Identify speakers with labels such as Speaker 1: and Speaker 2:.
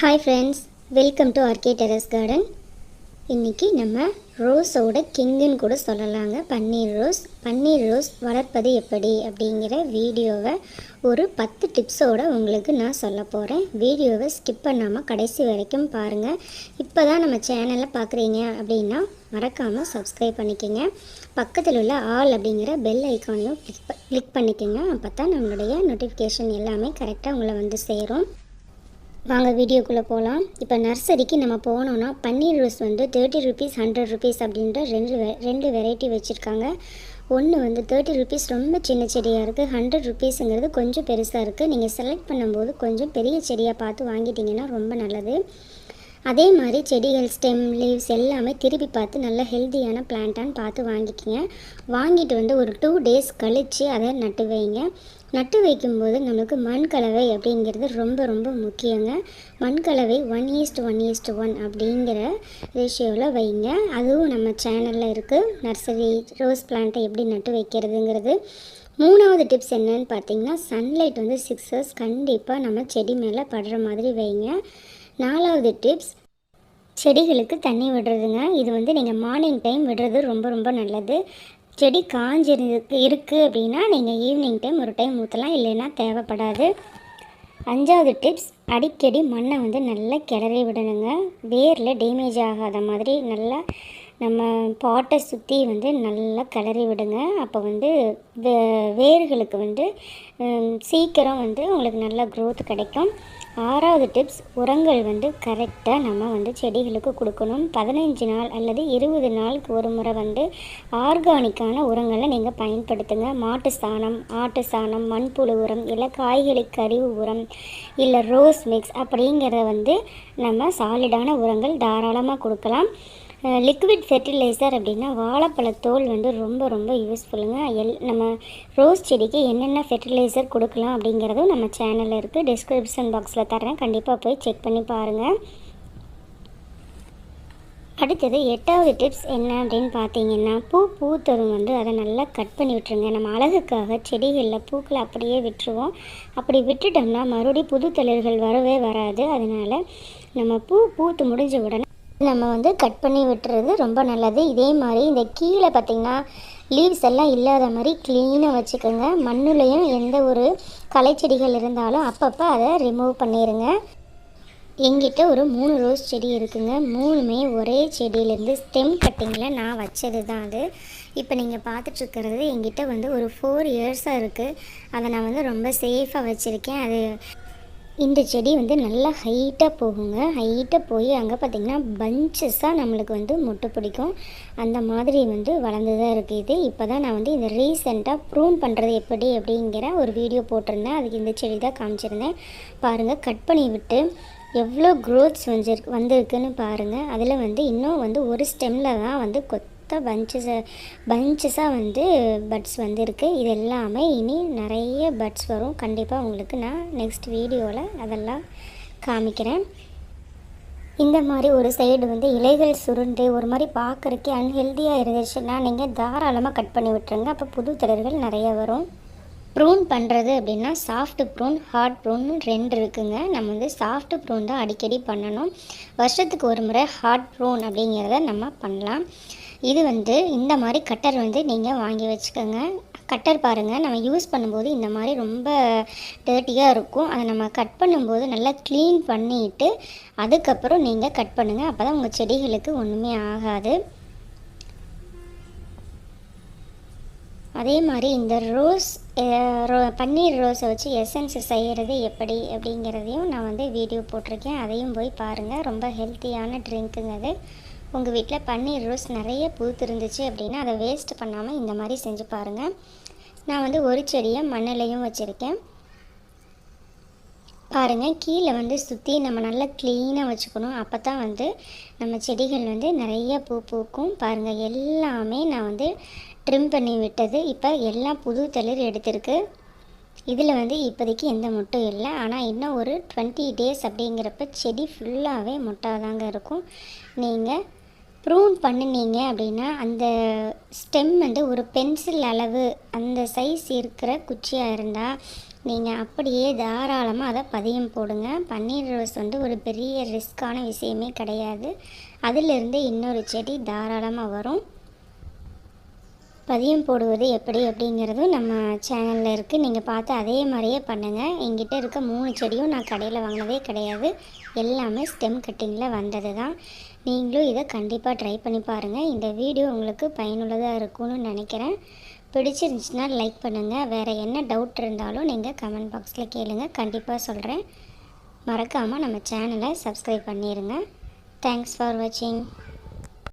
Speaker 1: Hi friends welcome to R K terrace garden இன்றைக்கி நம்ம ரோஸோட கிங்குன்னு கூட சொல்லலாங்க. பன்னீர் ரோஸ். பன்னீர் ரோஸ் வளர்ப்பது எப்படி அப்படிங்கிற வீடியோவை ஒரு பத்து டிப்ஸோடு உங்களுக்கு நான் சொல்ல போகிறேன் வீடியோவை ஸ்கிப் பண்ணாமல் கடைசி வரைக்கும் பாருங்கள் இப்போ தான் நம்ம சேனலை பார்க்குறீங்க அப்படின்னா மறக்காமல் சப்ஸ்கிரைப் பண்ணிக்கோங்க. பக்கத்தில் உள்ள ஆல் அப்படிங்கிற பெல் ஐக்கானையும் கிளிக் கிளிக் பண்ணிக்கோங்க. அப்போ தான் நம்மளுடைய நோட்டிஃபிகேஷன் எல்லாமே கரெக்டாக உங்களை வந்து சேரும். வாங்க வீடியோக்குள்ளே போகலாம் இப்போ நர்சரிக்கு நம்ம போனோன்னா பன்னீர் ரோஸ் வந்து தேர்ட்டி ருபீஸ் ஹண்ட்ரட் ருபீஸ் அப்படின்ற ரெண்டு ரெண்டு வெரைட்டி வச்சுருக்காங்க. ஒன்று வந்து தேர்ட்டி ருபீஸ் ரொம்ப சின்ன செடியாக இருக்குது ஹண்ட்ரட் ருபீஸுங்கிறது கொஞ்சம் பெருசாக இருக்குது நீங்கள் செலக்ட் பண்ணும்போது கொஞ்சம் பெரிய செடியாக பார்த்து வாங்கிட்டிங்கன்னா ரொம்ப நல்லது. அதே மாதிரி செடிகள் ஸ்டெம் லீவ்ஸ் எல்லாமே திருப்பி பார்த்து நல்ல ஹெல்த்தியான பிளான்ட்டான்னு பார்த்து வாங்கிக்கோங்க. வாங்கிட்டு வந்து ஒரு டூ டேஸ் கழித்து அதை நட்டு வைங்க. நட்டு வைக்கும்போது நம்மளுக்கு மண் கலவை அப்படிங்கிறது ரொம்ப ரொம்ப முக்கியங்க. மண் கலவை one is to one is to one அப்படிங்கிற ரேஷியோவில் வைங்க. அதுவும் நம்ம சேனலில் இருக்குது நர்சரி ரோஸ் பிளான்ட்டை எப்படி நட்டு வைக்கிறதுங்கிறது. மூணாவது டிப்ஸ் என்னன்னு பார்த்தீங்கன்னா சன்லைட் வந்து சிக்ஸ் ஹவர்ஸ் கண்டிப்பாக நம்ம செடி மேலே படுற மாதிரி வைங்க. நாலாவது டிப்ஸ் செடிகளுக்கு தண்ணி விடுறதுங்க. இது வந்து நீங்கள் மார்னிங் டைம் விடுறது ரொம்ப ரொம்ப நல்லது. செடி காஞ்சிருக்கு இருக்குது அப்படின்னா நீங்கள் ஈவினிங் டைம் ஒரு டைம் ஊற்றலாம் இல்லைன்னா தேவைப்படாது. அஞ்சாவது டிப்ஸ் அடிக்கடி மண்ணை வந்து நல்லா கிளறி விடணுங்க. வேரில் டேமேஜ் ஆகாத மாதிரி நல்லா நம்ம பாட்டை சுற்றி வந்து நல்லா கிளறி விடுங்க. அப்போ வந்து வே வேர்களுக்கு வந்து சீக்கிரம் வந்து உங்களுக்கு நல்ல க்ரோத் கிடைக்கும். ஆறாவது டிப்ஸ் உரங்கள் வந்து கரெக்டாக நம்ம வந்து செடிகளுக்கு கொடுக்கணும். பதினஞ்சு நாள் அல்லது இருபது நாளுக்கு ஒரு முறை வந்து ஆர்கானிக்கான உரங்களை நீங்கள் பயன்படுத்துங்க. மாட்டு சாணம் ஆட்டு சாணம் மண்புழு உரம் இல்லை காய்கறி கழிவு உரம் இல்லை ரோஸ் மிக்ஸ் அப்படிங்கிறத வந்து நம்ம சாலிடான உரங்கள் தாராளமாக கொடுக்கலாம். லிக்விட் ஃபெர்டிலைசர் அப்படின்னா வாழைப்பழத்தோல் வந்து ரொம்ப ரொம்ப யூஸ்ஃபுல்லுங்க எல் நம்ம ரோஸ் செடிக்கு என்னென்ன ஃபெர்டிலைசர் கொடுக்கலாம் அப்படிங்கிறதும் நம்ம சேனலில் இருக்குது டிஸ்கிரிப்ஷன் பாக்ஸில் தரேன் கண்டிப்பாக போய் செக் பண்ணி பாருங்கள் அடுத்தது எட்டாவது டிப்ஸ் என்ன அப்படின்னு பார்த்தீங்கன்னா பூ பூத்தரும் வந்து அதை நல்லா கட் பண்ணி விட்டுருங்க. நம்ம அழகுக்காக செடிகளில் பூக்களை அப்படியே விட்டுருவோம். அப்படி விட்டுட்டோம்னா மறுபடியும் புது தளிர்கள் வரவே வராது. அதனால் நம்ம பூ பூத்து முடிஞ்ச உடனே நம்ம வந்து கட் பண்ணி விட்டுறது ரொம்ப நல்லது. இதே மாதிரி இந்த கீழே பார்த்திங்கன்னா லீவ்ஸ் எல்லாம் இல்லாத மாதிரி க்ளீனாக வச்சுக்கோங்க. மண்ணுலேயும் எந்த ஒரு களைச்செடிகள் இருந்தாலும் அப்பப்போ அதை ரிமூவ் பண்ணிடுங்க எங்கிட்ட ஒரு மூணு ரோஸ் செடி இருக்குங்க. மூணுமே ஒரே செடியிலேருந்து ஸ்டெம் கட்டிங்கில் நான் வச்சது தான் அது. இப்போ நீங்கள் பார்த்துட்ருக்கிறது எங்கிட்ட வந்து ஒரு ஃபோர் இயர்ஸாக இருக்குது அதை நான் வந்து ரொம்ப சேஃபாக வச்சுருக்கேன். அது இந்த செடி வந்து நல்லா ஹைட்டாக போகுங்க. ஹைட்டாக போய் அங்கே பார்த்திங்கன்னா பஞ்சஸாக நம்மளுக்கு வந்து மொட்டை பிடிக்கும். அந்த மாதிரி வந்து வளர்ந்து தான் இருக்குது இது. இப்போ தான் நான் வந்து இந்த ரீசெண்டாக ப்ரூன் பண்ணுறது எப்படி அப்படிங்கிற ஒரு வீடியோ போட்டிருந்தேன். அதுக்கு இந்த செடி தான் காமிச்சிருந்தேன். பாருங்கள் கட் பண்ணி விட்டு எவ்வளோ க்ரோத்ஸ் வந்துருக்கு வந்திருக்குன்னு பாருங்கள் அதில் வந்து இன்னும் வந்து ஒரு ஸ்டெம்மில் தான் வந்து கொத் கொத்த பஞ்சஸை பஞ்சஸாக வந்து பட்ஸ் வந்திருக்கு. இது எல்லாமே இனி நிறைய பட்ஸ் வரும். கண்டிப்பாக உங்களுக்கு நான் நெக்ஸ்ட் வீடியோவில் அதெல்லாம் காமிக்கிறேன். இந்த மாதிரி ஒரு சைடு வந்து இலைகள் சுருண்டு ஒரு மாதிரி பார்க்குறக்கே அன்ஹெல்தியாக இருந்துச்சுன்னா நீங்கள் தாராளமாக கட் பண்ணி விட்டுருங்க. அப்போ புது தளர்கள் நிறைய வரும். ப்ரூன் பண்ணுறது அப்படின்னா சாஃப்ட் ப்ரூன் ஹார்ட் ப்ரூன் ரெண்டு இருக்குங்க. நம்ம வந்து சாஃப்ட் ப்ரூன் தான் அடிக்கடி பண்ணணும். வருஷத்துக்கு ஒரு முறை ஹார்ட் ப்ரூன் அப்படிங்கிறத நம்ம பண்ணலாம். இது வந்து இந்த மாதிரி கட்டர் வந்து நீங்கள் வாங்கி வச்சுக்கோங்க. கட்டர் பாருங்கள் நம்ம யூஸ் பண்ணும்போது இந்த மாதிரி ரொம்ப டேர்ட்டியாக இருக்கும். அதை நம்ம கட் பண்ணும்போது நல்லா க்ளீன் பண்ணிட்டு அதுக்கப்புறம் நீங்கள் கட் பண்ணுங்கள் அப்போ தான் உங்கள் செடிகளுக்கு ஒன்றுமே ஆகாது. அதே மாதிரி இந்த ரோஸ் ரோ- பன்னீர் ரோஸை வச்சு எசன்ஸ் செய்கிறது எப்படி அப்படிங்கிறதையும் நான் வந்து வீடியோ போட்டிருக்கேன். அதையும் போய் பாருங்கள் ரொம்ப ஹெல்த்தியான ட்ரிங்க்குங்க அது. உங்கள் வீட்டில் பன்னீர் ரோஸ் நிறைய பூத்து இருந்துச்சு அப்படின்னா அதை வேஸ்ட் பண்ணாமல் இந்த மாதிரி செஞ்சு பாருங்கள் நான் வந்து ஒரு செடியை மண்ணிலையும் வச்சுருக்கேன். பாருங்கள் கீழே வந்து சுற்றி நம்ம நல்லா க்ளீனாக வச்சுக்கணும். அப்போ தான் வந்து நம்ம செடிகள் வந்து நிறைய பூ பூக்கும். பாருங்கள் எல்லாமே நான் வந்து ட்ரிம் பண்ணி விட்டது. இப்போ எல்லாம் புது தளிர் எடுத்திருக்கு. இதில் வந்து இப்போதைக்கு எந்த முட்டும் இல்லை. ஆனால் இன்னும் ஒரு டுவெண்ட்டி டேஸ் அப்படிங்கிறப்ப செடி ஃபுல்லாகவே முட்டாதாங்க இருக்கும். நீங்கள் ப்ரூன் பண்ணினீங்க அப்படின்னா அந்த ஸ்டெம் வந்து ஒரு பென்சில் அளவு அந்த சைஸ் இருக்கிற குச்சியாக இருந்தால் நீங்கள் அப்படியே தாராளமாக அதை பதியம் போடுங்க. பன்னீர் ரோஸ் வந்து ஒரு பெரிய ரிஸ்க்கான விஷயமே கிடையாது. அதிலிருந்து இன்னொரு செடி தாராளமாக வரும். பதியம் போடுவது எப்படி அப்படிங்கிறதும் நம்ம சேனலில் இருக்குது நீங்கள் பார்த்து அதே மாதிரியே பண்ணுங்கள் எங்கிட்ட இருக்க மூணு செடியும் நான் கடையில் வாங்கினதே கிடையாது. எல்லாமே ஸ்டெம் கட்டிங்கில் வந்தது தான் நீங்களும் இதை கண்டிப்பாக ட்ரை பண்ணி பாருங்கள் இந்த வீடியோ உங்களுக்கு பயனுள்ளதாக இருக்கும்னு நினைக்கிறேன். பிடிச்சிருந்துச்சுன்னா லைக் பண்ணுங்கள் வேறு என்ன டவுட் இருந்தாலும் நீங்கள் கமெண்ட் பாக்ஸில் கேளுங்கள் கண்டிப்பாக சொல்கிறேன் மறக்காமல் நம்ம சேனலை சப்ஸ்கிரைப் பண்ணிடுங்க தேங்க்ஸ் ஃபார் வாட்சிங்